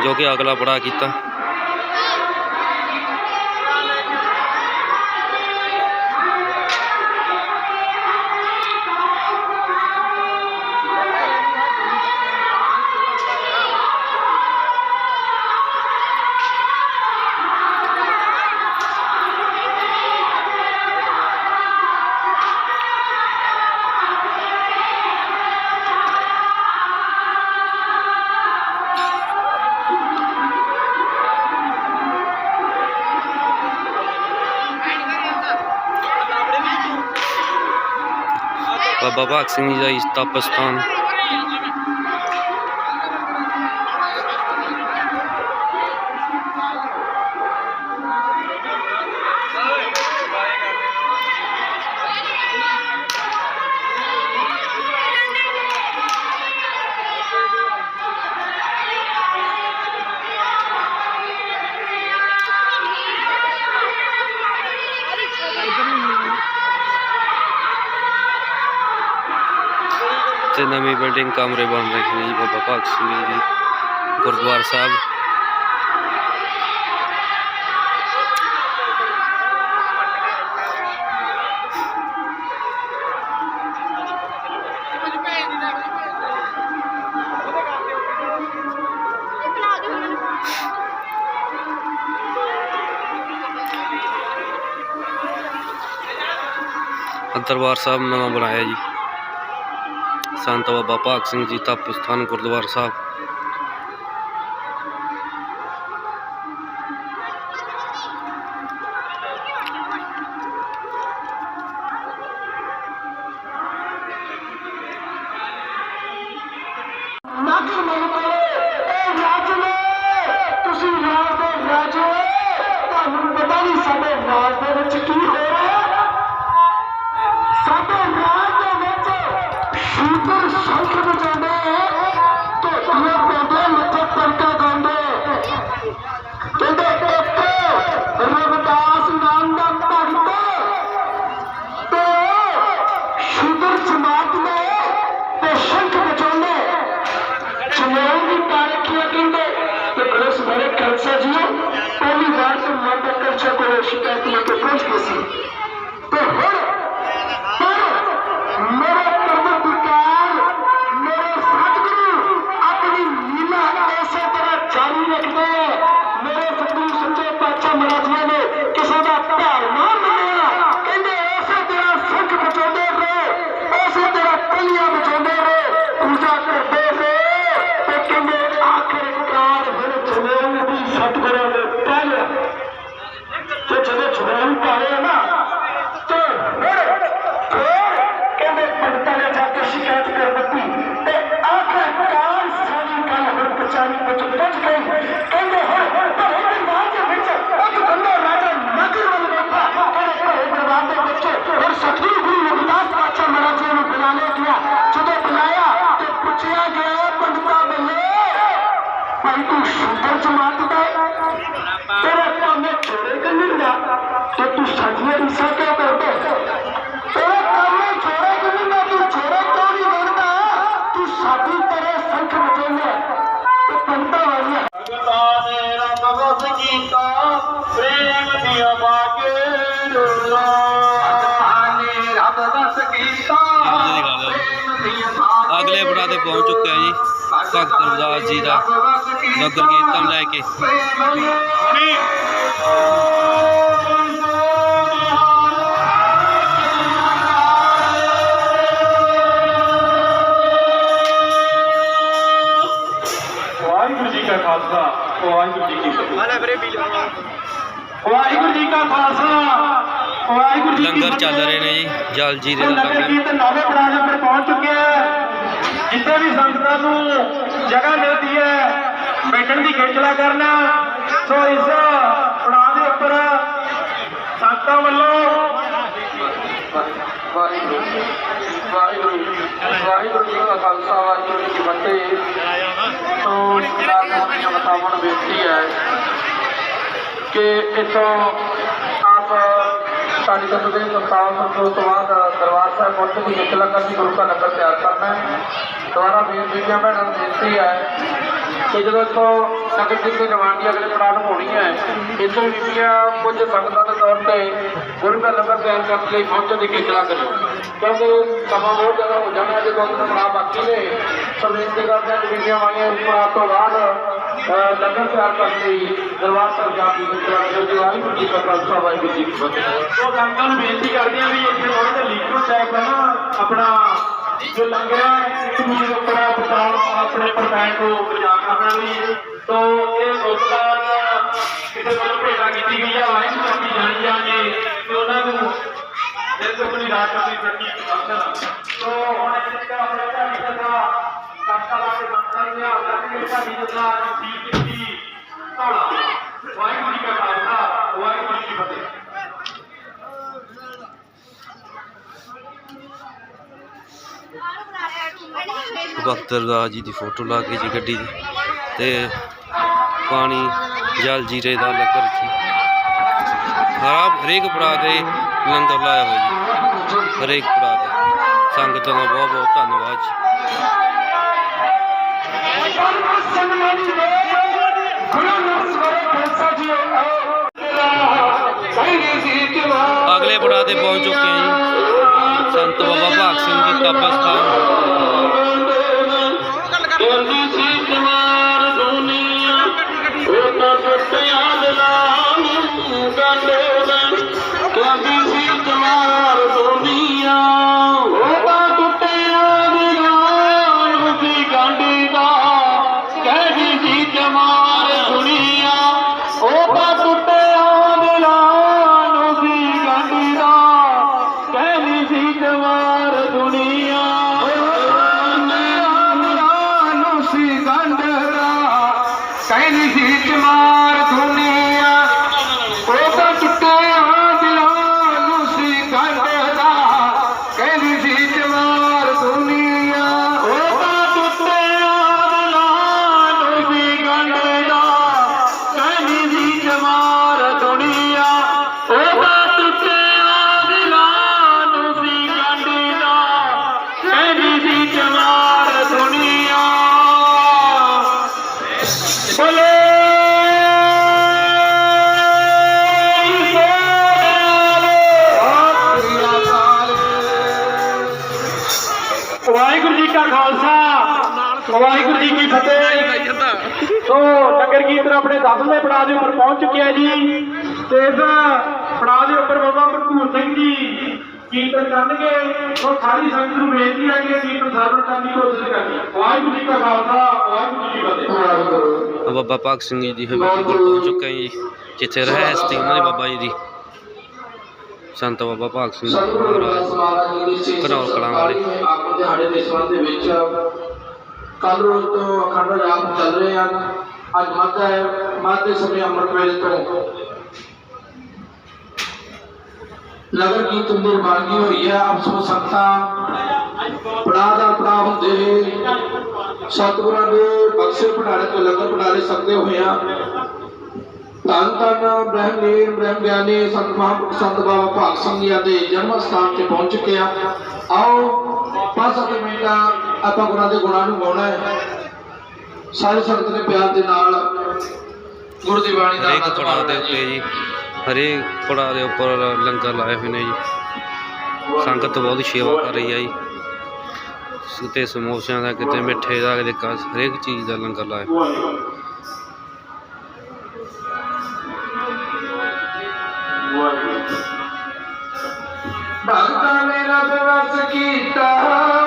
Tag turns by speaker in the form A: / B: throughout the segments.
A: ਜੋ ਕਿ ਅਗਲਾ ਬੜਾ ਕੀਤਾ। ਬਾਬਾ ਸਿੰਘ ਜੀ ਦਾ ਇਸਤਾ ਪਸਤਾਨ नवी बिल्डिंग कमरे बन रही है। बाबा भाग सिंह जी, गुरुद्वारा साहब। दरबार साहब नवा बनाया जी। ਸੰਤ ਬਾਬਾ ਭਾਗ ਸਿੰਘ ਜੀ ਦਾ ਸਥਾਨ ਗੁਰਦੁਆਰਾ ਸਾਹਿਬ।
B: ਭਗਤ ਗੁਰਦਾਸ ਜੀ ਦਾ ਨਗਰ
A: ਕੀਰਤਨ ਲੈ ਕੇ
C: ਵਾਹਿਗੁਰੂ ਜੀ ਕਾ ਖਾਲਸਾ ਵਾਹਿਗੁਰੂ ਜੀ ਕੀ ਫਤਿਹ ਮਾਲਾ ਵੀਰੇ ਬੀਲ ਵਾਹਿਗੁਰੂ ਜੀ ਕਾ ਖਾਲਸਾ
A: ਲੰਗਰ ਚੱਲ ਰਹੇ ਨੇ ਜੀ ਜਲ ਜੀਰੇ ਦਾ ਲੰਗਰ
C: ਕੀਰਤਨ ਨੌਵੇਂ ਪੜਾਅ ਉੱਪਰ ਪਹੁੰਚ ਚੁੱਕਿਆ ਹੈ ਜਿੱਥੇ ਵੀ ਸੰਗਤਾਂ ਨੂੰ ਜਗ੍ਹਾ ਮਿਲਦੀ ਹੈ। ਬੈਠਣ ਦੀ ਖੇਚਲਾ ਕਰਨਾ। ਸੋ ਇਸ ਪੜਾਅ ਦੇ ਉੱਪਰ ਸੰਤਾਂ ਵੱਲੋਂ ਵਾਹਿਗੁਰੂ ਵਾਹਿਗੁਰੂ ਵਾਹਿਗੁਰੂ ਜੀ ਦਾ ਖਾਲਸਾ, ਵਾਹਿਗੁਰੂ ਜੀ ਕੀ ਫਤਿਹ। ਤੋਂ ਸਰਕਾਰ ਨੂੰ ਬਤਾਵਣ ਬੇਨਤੀ ਹੈ ਕਿ ਇਥੋਂ ਆਪ ਸਾਡੀ ਕਦੋਂ ਦੇ ਸੰਤਾਵਨ ਸੰਤੋਖ ਤੋਂ ਬਾਅਦ ਦਰਬਾਰ ਸਾਹਿਬ ਪਹੁੰਚ ਕੇ ਜਿੱਤ ਲੱਗਾ ਸੀ ਗੁਰੂ ਦਾ ਲੰਗਰ ਤਿਆਰ ਕਰਨਾ ਹੈ। ਦੁਆਰਾ ਵੀਰ ਜੀਆਂ ਭੈਣਾਂ ਨੂੰ ਬੇਨਤੀ ਹੈ
D: ਕਿ ਜਦੋਂ ਤੋਂ ਸੰਗਤ ਜੀ ਦੀ ਰਵਾਨਗੀ ਅਗਲੇ ਪੜਾਅ ਨੂੰ ਹੋਣੀ ਹੈ ਇੱਥੇ ਬੀਬੀਆਂ ਕੁਝ ਸੰਗਤਾਂ ਦੇ ਤੌਰ ਤੇ ਗੁਰੂ ਦਾ ਲੰਗਰ ਤਿਆਰ ਕਰਨ ਲਈ ਪਹੁੰਚਣ ਦੀ ਕਿਰਪਾ ਕਰੋ। ਕਿਉਂਕਿ ਸਮਾਂ ਬਹੁਤ ਜ਼ਿਆਦਾ ਹੋ ਜਾਣਾ ਜਦੋਂ ਪੜਾਅ ਬਾਕੀ ਨੇ। ਸੋ ਬੇਨਤੀ ਕਰਦੇ ਹਾਂ ਬੀਬੀਆਂ ਵਾਲੀਆਂ ਪੜਾਅ ਤੋਂ ਬਾਅਦ ਲੰਗਰ ਤਿਆਰ ਕਰਨ ਲਈ ਦਰਬਾਰ ਸਾਹਿਬ ਜਾ ਕੇ ਖੇਚਲਾ ਕਰਿਓ ਜੀ, ਵਾਹਿਗੁਰੂ ਜੀ ਕਾ ਖਾਲਸਾ, ਵਾਹਿਗੁਰੂ ਜੀ ਕੀ ਫਤਿਹ।
B: ਉਹ ਸੰਗਤਾਂ ਨੂੰ ਬੇਨਤੀ ਕਰਦੇ ਆ ਵੀ ਇੱਥੇ ਥੋੜਾ ਜਿਹਾ ਲੀਕਰ ਟੈਪ ਹੈ ਨਾ, ਆਪਣਾ ਜੋ ਲੰਗਰ ਹੈ, ਇੱਕ ਦੂਜੇ ਦੇ ਉੱਪਰ ਆਪਣੇ ਪ੍ਰਬੰਧ ਨੂੰ ਬਚਾ ਕਰਨਾ ਵੀ ਤੋ ਇਹ ਗੁਰਦਾਰ ਕਿਸੇ ਵੱਲੋਂ ਭੇਟਾ ਕੀਤੀ ਗਈ ਹੈ ਵਾਹਿਗੁਰੂ ਜੀ ਜਾਣੀ ਜਾਣੇ, ਤੇ ਉਹਨਾਂ ਨੂੰ ਇਸ ਆਪਣੀ ਰਾਤ ਦੀ ਪ੍ਰਤੀ ਸਮਝਣ ਤੋ ਹੁਣ ਇਹ ਆਪਣੇ ਦਾ ਕਾਕਾ ਲਾ ਕੇ ਮੰਨਦਾ ਆ ਕੇ ਢਾਡੀ ਦਾ ਠੀਕ ਕੀਤੀ ਧੌਲਾ ਵਾਹਿਗੁਰੂ ਜੀ ਕਾ ਖਾਲਸਾ, ਵਾਹਿਗੁਰੂ ਜੀ ਕੀ ਫਤਿਹ।
C: ਭਗਤ ਰਵਿਦਾਸ ਜੀ ਦੀ ਫੋਟੋ ਲਾ ਕੇ ਜੀ ਗੱਡੀ ਦੀ। ਤੇ ਪਾਣੀ ਜਲ ਜੀਰੇ ਦਾ ਲੰਗਰ ਜੀ ਹਰ ਹਰੇਕ ਪੜਾ ਤੇ ਲੰਗਰ ਲਾਇਆ ਹੋਇਆ ਜੀ। ਹਰੇਕ ਪੜਾ ਤੇ ਸੰਗਤਾਂ ਦਾ ਬਹੁਤ ਬਹੁਤ ਧੰਨਵਾਦ ਜੀ। ਅਗਲੇ ਪੜਾਅ ਤੇ ਪਹੁੰਚ ਚੁੱਕੇ ਹਾਂ ਜੀ। ਸੰਤ ਬਾਬਾ ਭਾਗ ਸਿੰਘ ਜੀ ਕਬਰਸਤਾਨ
B: ਵਾਹਿਗੁਰੂ ਜੀ ਕਾ ਖਾਲਸਾ। ਵਾਹਿਗੁਰੂ ਜੀ ਕੀ ਫਤਿਹ। ਸੋ ਨਗਰ ਕੀਰਤਨ ਆਪਣੇ 10ਵੇਂ ਪੜਾਅ ਦੇ ਉੱਪਰ ਪਹੁੰਚ ਚੁੱਕਿਆ ਜੀ। ਤੇ ਇਸ ਪੜਾਅ ਦੇ ਉੱਪਰ ਬਾਬਾ ਭਰਪੂਰ ਸਿੰਘ ਜੀ ਕੀਰਤਨ ਕਰਨਗੇ। ਸੋ ਸਾਰੀ ਸੰਗਤ ਨੂੰ ਬੇਨਤੀ ਹੈ ਕਿ ਕੀਰਤਨ ਸਰਵਣ ਕਰਨ ਦੀ ਕੋਸ਼ਿਸ਼ ਕਰੀਏ। ਵਾਹਿਗੁਰੂ ਜੀ ਕਾ ਖਾਲਸਾ, ਵਾਹਿਗੁਰੂ ਜੀ ਕੀ ਫਤਿਹ।
C: ਬਾਬਾ ਭਾਗ ਸਿੰਘ ਜੀ ਦੀ ਹਵੇਲੀ ਕੋਲ ਪਹੁੰਚ ਚੁੱਕੇ ਹਾਂ ਜੀ, ਜਿੱਥੇ ਰਹਿਸ ਸੀ ਉਹਨਾਂ ਦੇ ਬਾਬਾ ਜੀ ਦੀ। ਸੰਤ ਬਾਬਾ ਭਾਗ ਸਿੰਘ ਮਹਾਰਾਜ ਘਨੌਰ ਕਲਾਂ ਵਾਲੇ।
D: ਆਪ ਦਿਹਾੜੇ ਦੇ ਦੇ ਵਿੱਚ ਕੱਲ ਰੋਜ਼ ਤੋਂ ਅਖੰਡ ਜਾਪ ਚੱਲ ਰਹੇ ਹਨ ਅੱਜ ਮੱਧ ਹੈ, ਮੱਧ ਦੇ ਸਮੇਂ ਅੰਮ੍ਰਿਤ ਵੇਲੇ ਤੋਂ। ਨਗਰ ਕੀਰਤਨ ਦੀ ਰਵਾਨਗੀ ਹੋਈ ਹੈ ਆਪ ਸਭ ਸੰਗਤਾਂ ਪੜਾ ਦਾ ਪੜਾ ਹੁੰਦੇ ਸਤਿਗੁਰਾਂ ਦੇ ਬਖਸ਼ੇ ਪੜਾਰੇ ਤੋਂ ਲੰਗਰ ਪੜਾਰੇ ਸਕਦੇ ਹੋਏ ਆ ਧੰਨ ਧੰਨ ਬ੍ਰਹਮਲੀਨ ਬ੍ਰਹਮ ਗਿਆਨੀ ਸੰਤ ਮਹਾਂਪੁਰਖ ਸੰਤ ਬਾਬਾ ਭਾਗ ਸਿੰਘ ਜੀ ਦੇ ਜਨਮ ਸਥਾਨ ਤੇ ਪਹੁੰਚ ਚੁੱਕੇ ਆ ਆਓ ਪੰਜ ਸੱਤ ਮਿੰਟ ਆਪਾਂ ਗੁਰਾਂ ਦੇ ਗੁਣਾਂ ਨੂੰ ਗਾਉਣਾ ਹੈ। ਸਾਰੇ ਸੰਗਤ ਦੇ ਪਿਆਰ ਦੇ ਨਾਲ ਗੁਰੂ ਦੀ ਬਾਣੀ ਦਾ
C: ਹਰੇਕ ਪੜਾ ਦੇ ਉੱਤੇ
D: ਜੀ
C: ਹਰੇਕ ਪੜਾ ਦੇ ਉੱਪਰ ਲੰਗਰ ਲਾਏ ਹੋਏ ਨੇ ਜੀ। ਸੰਗਤ ਬਹੁਤ ਸੇਵਾ ਕਰ ਰਹੀ ਹੈ ਜੀ। ਕਿਤੇ ਸਮੋਸਿਆਂ ਦਾ, ਕਿਤੇ ਮਿੱਠੇ ਦਾ, ਕਿਤੇ ਕਸ, ਹਰੇਕ ਚੀਜ਼ ਦਾ ਲੰਗਰ ਲਾਇਆ।
B: ਭਗਤਾਂ ਨੇ ਰਬ ਵਸ ਕੀਤਾ।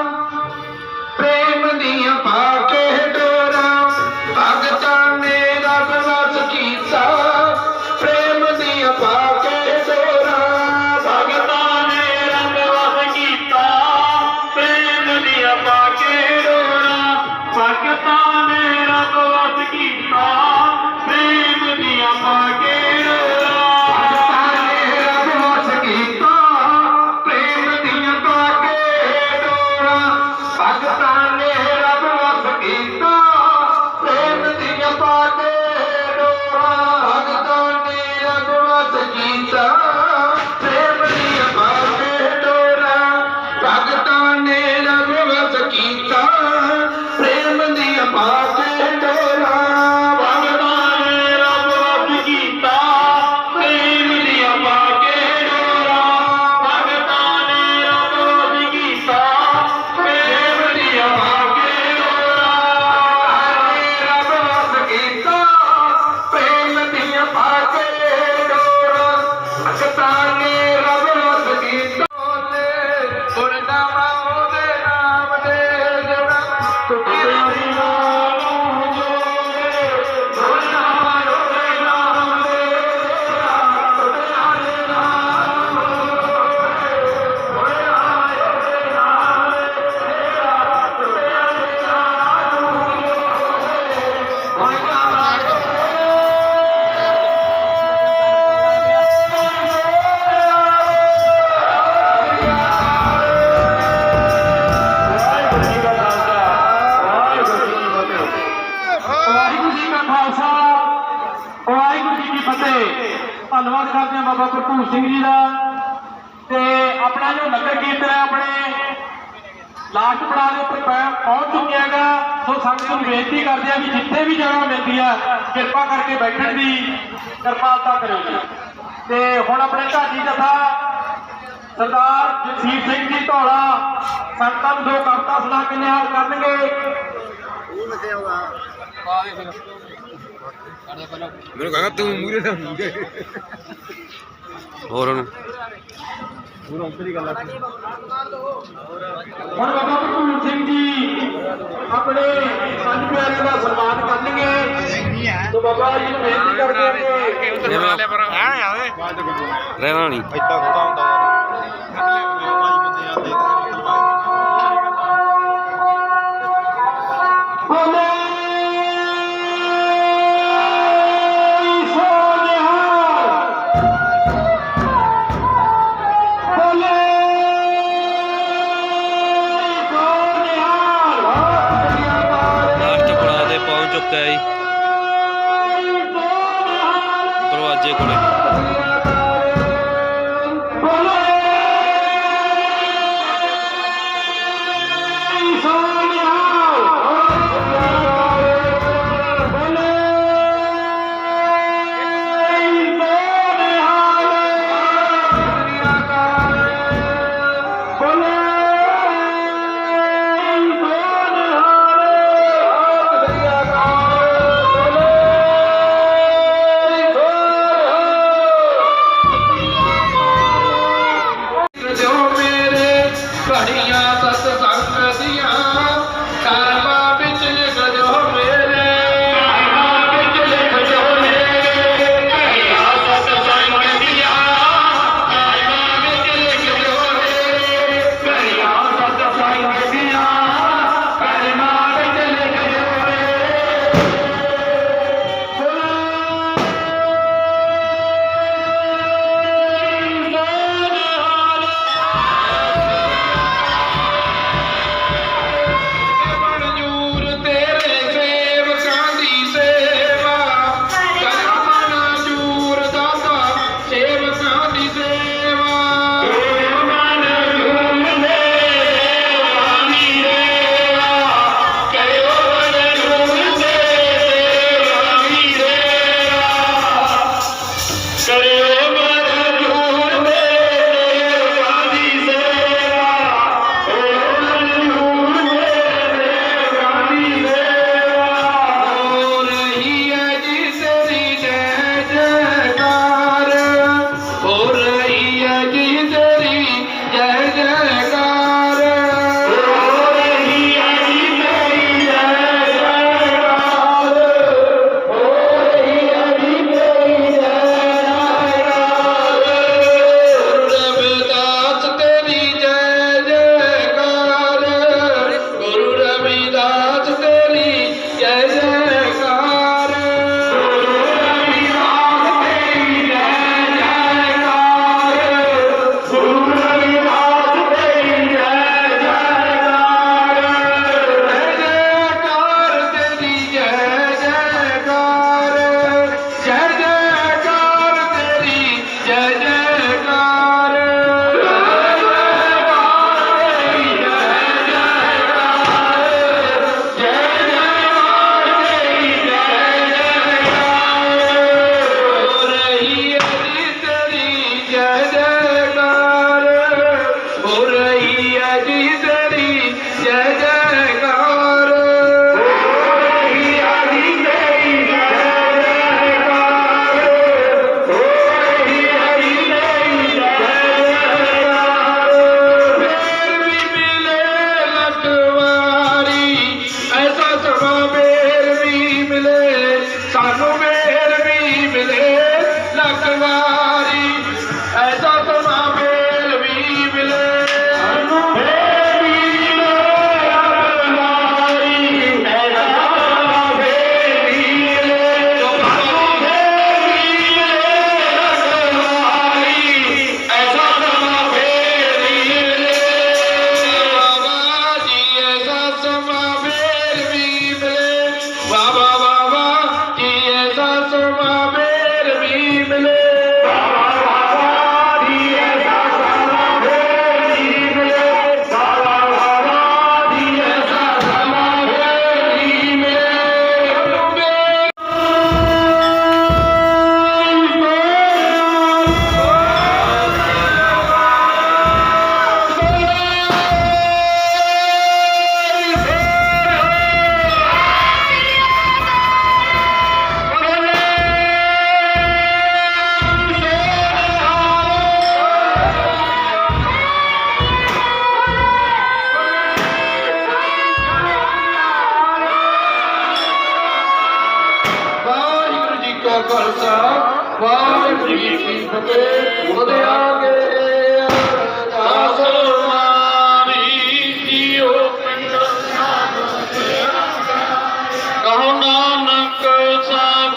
B: ਧੰਨਵਾਦ ਕਰਦੇ ਹਾਂ ਬਾਬਾ ਭਰਪੂਰ ਸਿੰਘ ਜੀ ਦਾ। ਤੇ ਆਪਣਾ ਜੋ ਨਗਰ ਕੀਰਤਨ ਹੈ, ਆਪਣੇ ਲਾਸਟ ਪੜਾਅ ਦੇ ਉੱਤੇ ਪਹੁੰਚ ਚੁੱਕਿਆ ਹੈਗਾ। ਸੋ ਸੰਗਤ ਨੂੰ ਬੇਨਤੀ ਕਰਦੇ ਆ ਵੀ ਜਿੱਥੇ ਵੀ ਜਗ੍ਹਾ ਮਿਲਦੀ ਆ, ਕਿਰਪਾ ਕਰਕੇ ਬੈਠਣ ਦੀ ਕਿਰਪਾਲਤਾ ਕਰਿਓ। ਤੇ ਹੁਣ ਆਪਣੇ ਢਾਡੀ ਜਥਾ, ਸਰਦਾਰ ਜਗਸੀਰ ਸਿੰਘ ਜੀ ਧੌਲਾ, ਸੰਗਤਾਂ ਨੂੰ ਦੋ ਕਵਿਤਾ ਸੁਣਾ ਕੇ ਨਿਹਾਲ ਕਰਨਗੇ।
D: ਮੈਨੂੰ ਕਹਾਂ ਤੂੰ ਮੂਰੇ ਦਾ ਮੂਰੇ
E: ਹੋਰ ਉਹਨੂੰ
B: ਹੁਣ ਬਾਬਾ ਭਰਪੂਰ ਸਿੰਘ ਜੀ ਆਪਣੇ ਪੰਜ ਪਿਆਰਿਆਂ ਦਾ ਸਨਮਾਨ ਕਰਨਗੇ। ਸੋ ਬਾਬਾ ਜੀ ਨੂੰ ਬੇਨਤੀ ਕਰਦੇ ਹਾਂ ਕਿ
E: ਰਹਿਣਾ ਨਹੀਂ।
D: ਇੱਦਾਂ ਖੜਾ ਹੁੰਦਾ।
C: ਖਾਲਸਾ ਵਾਹਿਗੁਰੂ ਜੀ ਕੀ ਫਤਿਹ ਉਹਦੇ ਅਰਦਾਸ ਕਹੋ ਨਾਨਕ ਸਭ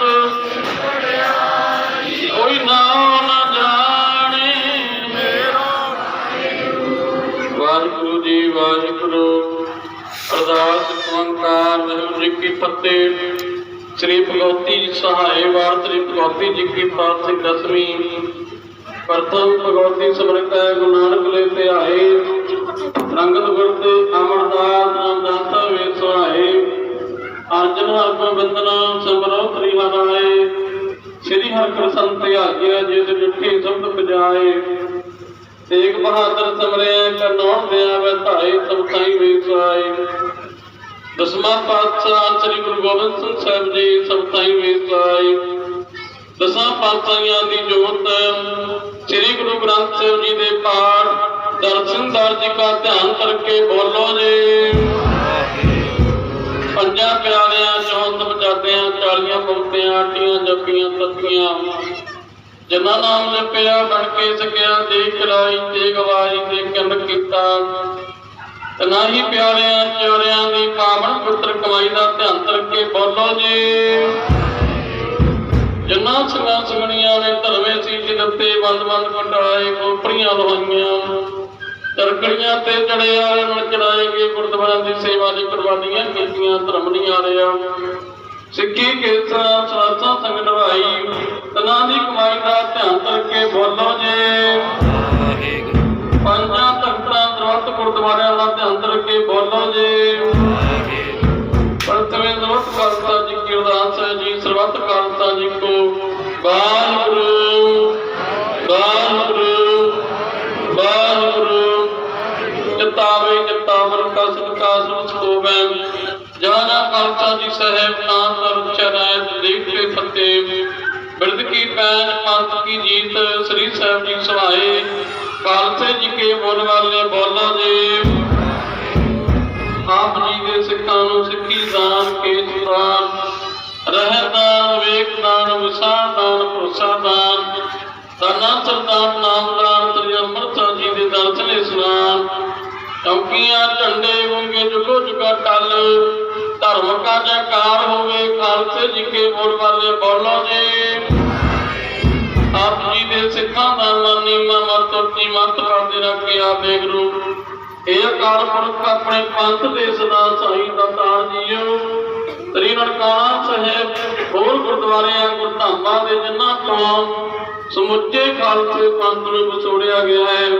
C: ਕੋਈ ਨਾਮ ਨਾ ਵਾਹਿਗੁਰੂ ਜੀ, ਵਾਹਿਗੁਰੂ। ਅਰਦਾਸ ਓੰਕਾਰ ਵਾਹਿਗੁਰੂ ਜੀ ਕੀ ਫਤਿਹ। ਸ੍ਰੀ ਭਗਵਤੀ ਜੀ ਵਾਰ, ਸ੍ਰੀ ਭਗਵਤੀ ਜੀ ਕੀ ਪਾਤਸ਼ਾਹੀ ਦਸਵੀਂ। ਪ੍ਰਥਮ ਭਗਵਤੀ ਸਮਰਕਾ ਗੁਰੂ ਨਾਨਕ ਲੈ ਤੇ ਆਏ ਰੰਗਤ ਗੁਰ ਤੇ ਅਮਰਦਾਸ ਨਾਮਦਾਤਾ ਵੇ ਸਹਾਏ। ਅਰਜਨ ਹਰਪ ਬੰਦਨਾ ਸਮਰੋ ਤ੍ਰੀ ਹਰਾਏ ਸ੍ਰੀ ਹਰਿਕ੍ਰਿਸ਼ਨ ਤੇ ਆਗਿਆ ਜਿਸ ਡਿਠੀ ਸ਼ਬਦ ਬਜਾਏ ਤੇਗ ਬਹਾਦਰ ਸਮਰਿਆ ਕਰਨੌਣ ਦਿਆ ਵੈ ਧਾਈ ਸਭ ਤਾਈ ਵੇਸਾਈ ਦਸਵਾਂ ਪਾਤਸ਼ਾਹ ਸ੍ਰੀ ਗੁਰੂ ਗੋਬਿੰਦ ਸਿੰਘ ਸਾਹਿਬ ਜੀ ਸਭ ਵੇਸਾਈ ਦਸਾਂ ਪਾਤਸ਼ਾਹੀਆਂ ਦੀ ਜੋਤ, ਸ੍ਰੀ ਗੁਰੂ ਗ੍ਰੰਥ ਸਾਹਿਬ ਜੀ ਦੇ ਪਾਠ ਦਰਸ਼ਨਦਾਰ ਜੀ ਦਾ ਧਿਆਨ ਕਰਕੇ ਬੋਲੋ ਜੀ। ਪੰਜਾਂ ਪਿਆਰਿਆਂ ਚੌਂਤ ਬਚਾਦਿਆਂ ਚਾਲੀਆਂ ਪੰਕਤੀਆਂ ਆਟੀਆਂ ਜੱਪੀਆਂ ਤੱਤੀਆਂ ਜਿਨ੍ਹਾਂ ਨਾਮ ਜਪਿਆ ਬਣ ਕੇ ਸਕਿਆ ਦੇਖ ਲਾਈ ਤੇ ਗਵਾਈ ਤੇ ਕੰਡ ਕੀਤਾ। ਤਨਾਹੀ ਪਿਆਰਿਆਂ ਚੋਰਿਆਂ ਦੀ ਪਾਵਨ ਪੁੱਤਰ ਕਮਾਈ ਦਾ ਧਿਆਨ ਕਰਕੇ ਬੋਲੋ ਜੀ। ਜਿਨ੍ਹਾਂ ਸਿੰਘਾਂ ਸਿੰਘਣੀਆਂ ਨੇ ਧਰਮੇ ਸੀ ਜਿੱਤੇ ਬੰਦ ਬੰਦ ਕਟਾਏ ਕੋਪਰੀਆਂ ਲਵਾਈਆਂ ਤਰਕੜੀਆਂ ਤੇ ਚੜੇ ਵਾਲੇ ਚੜਾਏ ਗਏ ਗੁਰਦੁਆਰਿਆਂ ਦੀ ਸੇਵਾ ਦੀ ਕੁਰਬਾਨੀਆਂ ਕੀਤੀਆਂ ਧਰਮ ਨਹੀਂ ਆ ਰਿਹਾ ਸਿੱਖੀ ਕੇਸਾ ਸਲਾਸਾਂ ਸੰਗਤ ਭਾਈ ਤਨਾਂ ਦੀ ਕਮਾਈ ਦਾ ਧਿਆਨ ਕਰਕੇ ਬੋਲੋ ਜੇ।
A: ਵਾਹਿਗੁਰੂ।
C: ਪੰਜਾਂ ਤਖਤਾਂ ਗੁਰਦੁਆਰਿਆਂ ਦਾ ਧਿਆਨ ਕਰਕੇ ਬੋਲੋ ਜੇ।
A: ਵਾਹਿਗੁਰੂ
C: ਪ੍ਰਥਮੇ ਸਰਵਤ ਜੀ ਕੀ ਅਰਦਾਸ ਹੈ ਜੀ, ਸਰਬੱਤ ਖਾਲਸਾ ਜੀ ਕੋ ਵਾਹਿਗੁਰੂ ਵਾਹਿਗੁਰੂ ਵਾਹਿਗੁਰੂ। ਚਿਤਾਵੇ ਚਿਤਾਵਰ ਕਸ ਕਾਸ ਉਸ ਹੋਵੇ ਜਾਨਾ ਖਾਲਸਾ ਜੀ ਸਾਹਿਬ, ਨਾਮ ਦਰ ਚਰੈ ਦੇਖ ਕੇ ਫਤਿਹ ਬਿਰਦ ਕੀ ਪੈਨ ਪੰਥ ਕੀ ਜੀਤ, ਸ੍ਰੀ ਸਾਹਿਬ ਜੀ ਸਹਾਏ ਖਾਲਸੇ ਜੀ ਕੇ ਬੋਲ ਵਾਲੇ ਬੋਲੋ ਜੀ ਆਪ ਜੀ ਦੇ ਸਿੱਖਾਂ ਨੂੰ ਸਿੱਖੀ ਦਾਨ ਕੇਸ ਦਾਨ ਰਹਿ ਦਾਨ ਵੇਖ ਦਾਨ ਦਾਨਾ ਸਰਦਾਰ ਨਾਮਦਾਨ ਸ੍ਰੀ ਅੰਮ੍ਰਿਤਸਰ ਜੀ ਦੇ ਦਰਸ਼ਨ ਇਸਨਾਨ ਚੌਕੀਆਂ, ਝੰਡੇ ਵੰਗੇ ਜੁਗੋ ਜੁਗਾ ਟਲ ਧਰਮ ਕਾ ਜੈਕਾਰ ਹੋਵੇ ਖਾਲਸੇ ਜੀ ਕੇ ਬੋਲ ਵਾਲੇ ਬੋਲੋ ਜੀ ਸਿੱਖਾਂ ਦਾ ਮਾਨੀ ਮਤ ਤੋਟੀ ਮਤ ਕਰਦੇ ਰੱਖਿਆ ਬੇਗਰੂ ਇਹ ਅਕਾਲ ਪੁਰਖ ਆਪਣੇ ਪੰਥ ਦੇ ਸਦਾ ਸਾਈ ਦਾ ਤਾਰ ਜੀਓ ਸ੍ਰੀ ਨਨਕਾਣਾ ਸਾਹਿਬ, ਹੋਰ ਗੁਰਦੁਆਰਿਆਂ, ਗੁਰਧਾਮਾਂ ਦੇ ਜਿਨ੍ਹਾਂ ਤੋਂ ਸਮੁੱਚੇ ਖਾਲਸੇ ਪੰਥ ਨੂੰ ਵਿਛੋੜਿਆ ਗਿਆ ਹੈ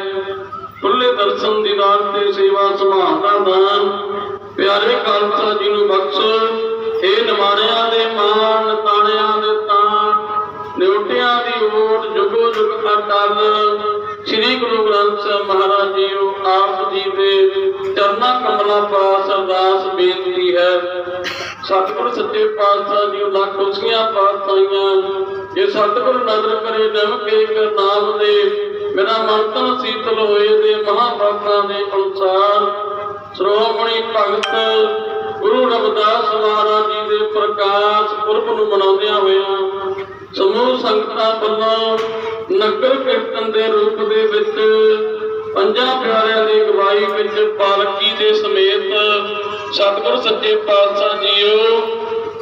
C: ਖੁੱਲੇ ਦਰਸ਼ਨ ਦੀ ਦਾਤ ਤੇ ਸੇਵਾ ਸੰਭਾਲ ਦਾ ਦਾਨ। ਪਿਆਰੇ ਖਾਲਸਾ ਜੀ ਨੂੰ ਬਖਸ਼। ਇਹ ਨਿਮਾਣਿਆਂ ਦੇ ਮਾਣ, ਤਾਣਿਆਂ ਦੇ ਤਾਣ, ਨਿਉਟਿਆਂ ਦੀ ਓਟ ਜੁਗੋ ਸ੍ਰੀ ਗੁਰੂ ਗ੍ਰੰਥ ਸਾਹਿਬ ਮਹਾਰਾਜ ਜੀ ਆਪ ਜੀ ਦੇ ਚਰਨਾਂ ਕਮਲਾਂ ਪਾਸ ਅਰਦਾਸ ਬੇਨਤੀ ਹੈ। ਸਤਿਗੁਰ ਸੱਚੇ ਪਾਤਸ਼ਾਹ ਜੀ ਲੱਖ ਖੁਸ਼ੀਆਂ ਪਾਤਸ਼ਾਹੀਆਂ ਜੇ ਸਤਿਗੁਰ ਨਜ਼ਰ ਕਰੇ ਨਿਮ ਕੇ ਕਰ ਦੇ। ਮੇਰਾ ਮਨ ਤਨ ਸੀਤਲ ਹੋਏ ਦੇ ਮਹਾਂਭਾਗਾਂ ਦੇ ਅਨੁਸਾਰ ਸ਼੍ਰੋਮਣੀ ਭਗਤ ਗੁਰੂ ਰਵਿਦਾਸ ਮਹਾਰਾਜ ਜੀ ਦੇ ਪ੍ਰਕਾਸ਼ ਪੁਰਬ ਨੂੰ ਮਨਾਉਂਦਿਆਂ ਹੋਇਆਂ ਸਮੂਹ ਸੰਗਤਾਂ ਵੱਲੋਂ ਨਗਰ ਕੀਰਤਨ ਦੇ ਰੂਪ ਦੇ ਵਿੱਚ ਪੰਜਾਂ ਪਿਆਰਿਆਂ ਦੀ ਅਗਵਾਈ ਵਿੱਚ ਪਾਲਕੀ ਦੇ ਸਮੇਤ ਸਤਿਗੁਰ ਸੱਚੇ ਪਾਤਸ਼ਾਹ ਜੀਓ,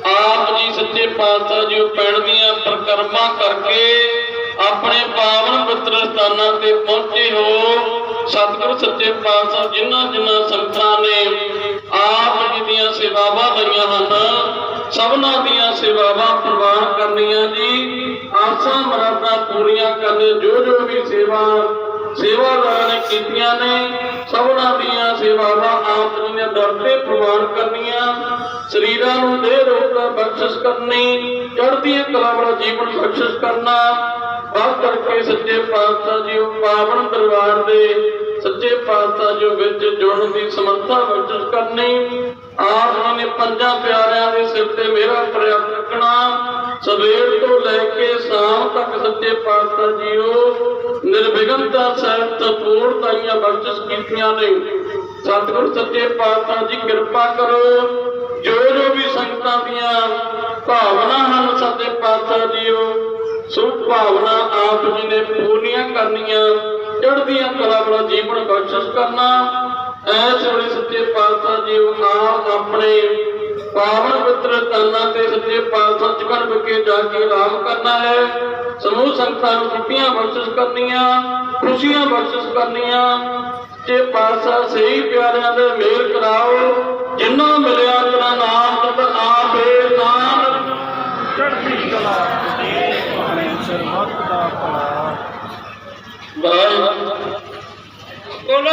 C: ਆਪ ਜੀ ਸੱਚੇ ਪਾਤਸ਼ਾਹ ਜੀਓ ਪੈਣ ਦੀਆਂ ਪ੍ਰਕਰਮਾਂ ਕਰਕੇ ਆਪਣੇ ਪਾਵਨ ਪਵਿੱਤਰ ਸਥਾਨਾਂ ਤੇ ਪਹੁੰਚੇ ਹੋ। ਸਤਿਗੁਰ ਸੱਚੇ ਪਾਤਸ਼ਾਹ ਜਿਨ੍ਹਾਂ ਜਿਨ੍ਹਾਂ ਸੰਗਤਾਂ ਨੇ ਆਪ ਜੀ ਦੀਆਂ ਸੇਵਾਵਾਂ ਲਈਆਂ ਹਨ ਸਭਨਾਂ ਦੀਆਂ ਸੇਵਾਵਾਂ ਪ੍ਰਵਾਨ ਕਰਨੀਆਂ ਜੀ। ਆਸਾਂ ਮਰਾਦਾਂ ਪੂਰੀਆਂ ਕਰਨੇ ਜੋ ਜੋ ਵੀ ਸੇਵਾ ਸੇਵਾਦਾਰਾਂ ਨੇ ਕੀਤੀਆਂ ਨੇ, ਸਭਨਾਂ ਦੀਆਂ ਸੇਵਾਵਾਂ ਆਪ ਜੀ ਨੇ ਦਰ ਤੇ ਪ੍ਰਵਾਨ ਕਰਨੀਆਂ। ਸਰੀਰਾਂ ਨੂੰ ਦੇਹ ਰੋਗ ਦਾ ਬਖਸ਼ਿਸ਼ ਕਰਨੀ, ਚੜ੍ਹਦੀਆਂ ਕਲਾ ਵਾਲਾ ਜੀਵਨ ਬਖਸ਼ਿਸ਼ ਕਰਨਾ। ਬਾਤ ਕਰਕੇ ਸੱਚੇ ਪਾਤਸ਼ਾਹ ਜੀ ਉਹ ਪਾਵਨ ਦਰਬਾਰ ਦੇ ਸੱਚੇ ਪਾਤਸ਼ਾਹ ਜੀ ਵਿੱਚ ਜੁੜਨ ਦੀ ਸਮਰੱਥਾ ਬਖਸ਼ਿਸ਼ ਕਰਨੀ, ਆਪ ਨੇ ਪੰਜਾਂ ਪਿਆਰਿਆਂ ਦੇ ਸਿਰ ਤੇ ਮੇਰਾ ਪ੍ਰਯਾਸ ਰੱਖਣਾ ਸਵੇਰ ਤੋਂ ਲੈ ਕੇ ਸ਼ਾਮ ਤੱਕ ਸੱਚੇ ਪਾਤਸ਼ਾਹ ਜੀ ਨਿਰਵਿਘਨਤਾ ਸਹਿਤ ਪੂਰਤਾਈਆਂ ਬਖਸ਼ਿਸ਼ ਕੀਤੀਆਂ ਨੇ। ਸਤਿਗੁਰ ਸੱਚੇ ਪਾਤਸ਼ਾਹ ਜੀ, ਕਿਰਪਾ ਕਰੋ। ਜੋ ਜੋ ਵੀ ਸੰਗਤਾਂ ਦੀਆਂ ਭਾਵਨਾ ਹਨ, ਸੱਚੇ ਪਾਤਸ਼ਾਹ
B: ਪਾਤਸ਼ਾਹ ਜੀਓ ਸੁਭ ਭਾਵਨਾ ਆਪ ਜੀ ਨੇ ਪੂਰੀਆਂ ਕਰਨੀਆਂ। ਚੜ੍ਹਦੀਆਂ ਕਲਾ ਵਾਲਾ ਜੀਵਨ ਬਖਸ਼ਿਸ਼ ਕਰਨਾ ਐਸ ਵੇਲੇ ਸੱਚੇ ਪਾਤਸ਼ਾਹ ਜੀਓ ਨਾਲ ਆਪਣੇ ਪਾਵਨ ਪਵਿੱਤਰ ਤਨਾਂ ਤੇ ਸੱਚੇ ਪਾਤਸ਼ਾਹ ਚਕਨ ਵਿਖੇ ਜਾ ਕੇ ਆਰਾਮ ਕਰਨਾ ਹੈ। ਸਮੂਹ ਸੰਗਤਾਂ ਨੂੰ ਛੁੱਟੀਆਂ ਬਖਸ਼ਿਸ਼ ਕਰਨੀਆਂ, ਖੁਸ਼ੀਆਂ ਬਖਸ਼ਿਸ਼ ਕਰਨੀਆਂ। ਤੇ ਪਾਤਸ਼ਾਹ, ਸਹੀ ਪਿਆਰਿਆਂ ਦੇ ਮੇਲ ਕਰਾਓ। ਜਿੰਨਾ ਮਿਲਿਆ ਤੇਰਾ ਨਾਮ ਤਦ ਆਪੇ ভাই কোন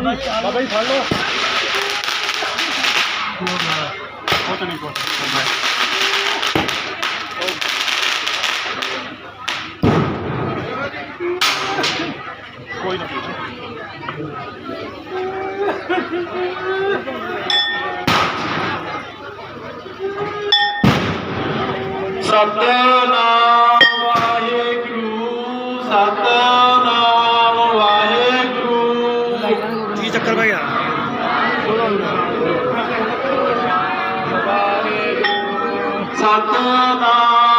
F: ਬਾਬਾ ਜੀ ਬਾਬਾ ਜੀ
G: ਫੜ ਲਓ। ਕੁਛ ਨਹੀਂ ਕੁਛ ਕੋਈ
B: সকলা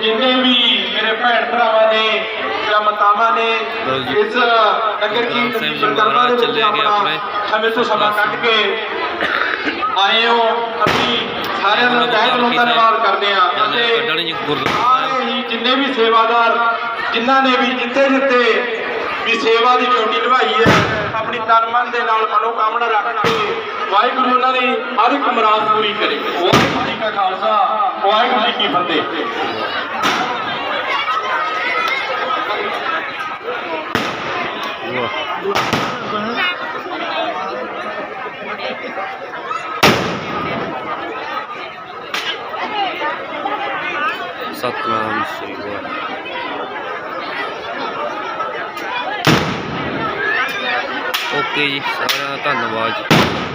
B: ਜਿੰਨੇ ਵੀ ਮੇਰੇ ਭੈਣ ਭਰਾਵਾਂ ਨੇ ਜਾਂ ਮਾਤਾਵਾਂ ਨੇ। ਇਸ ਨਗਰ ਕੀਰਤਨ
E: ਜੀ
B: ਸੰਦਰਭਾਂ ਦੇ ਵਿੱਚ
E: ਚਲੇ ਗਏ
B: ਆਪਣਾ ਸਮੇਂ ਤੋਂ ਸਮਾਂ ਕੱਢ ਕੇ ਆਏ ਹੋ। ਅਸੀਂ ਸਾਰਿਆਂ ਦਾ ਤਹਿ ਦਿਲੋਂ ਧੰਨਵਾਦ ਕਰਦੇ ਹਾਂ ਅਤੇ ਸਾਰੇ ਹੀ ਜਿੰਨੇ ਵੀ ਸੇਵਾਦਾਰ ਜਿਨ੍ਹਾਂ ਨੇ ਵੀ ਜਿੱਥੇ ਜਿੱਥੇ ਵੀ ਸੇਵਾ ਦੀ ਡਿਊਟੀ ਨਿਭਾਈ ਹੈ ਆਪਣੀ ਤਨ ਮਨ ਦੇ ਨਾਲ ਮਨੋਕਾਮਨਾ ਰੱਖ ਕੇ ਵਾਹਿਗੁਰੂ ਉਹਨਾਂ ਦੀ ਹਰ ਇੱਕ ਮੁਰਾਦ ਪੂਰੀ ਕਰੇ। ਵਾਹਿਗੁਰੂ ਜੀ ਕਾ ਖਾਲਸਾ ਵਾਹਿਗੁਰੂ ਜੀ ਕੀ ਫਤਿਹ।
E: ਸਤਨਾਮ ਸ੍ਰੀ ਵਾਹਿਗੁਰੂ ਓਕੇ ਜੀ ਸਾਰਿਆਂ ਦਾ ਧੰਨਵਾਦ।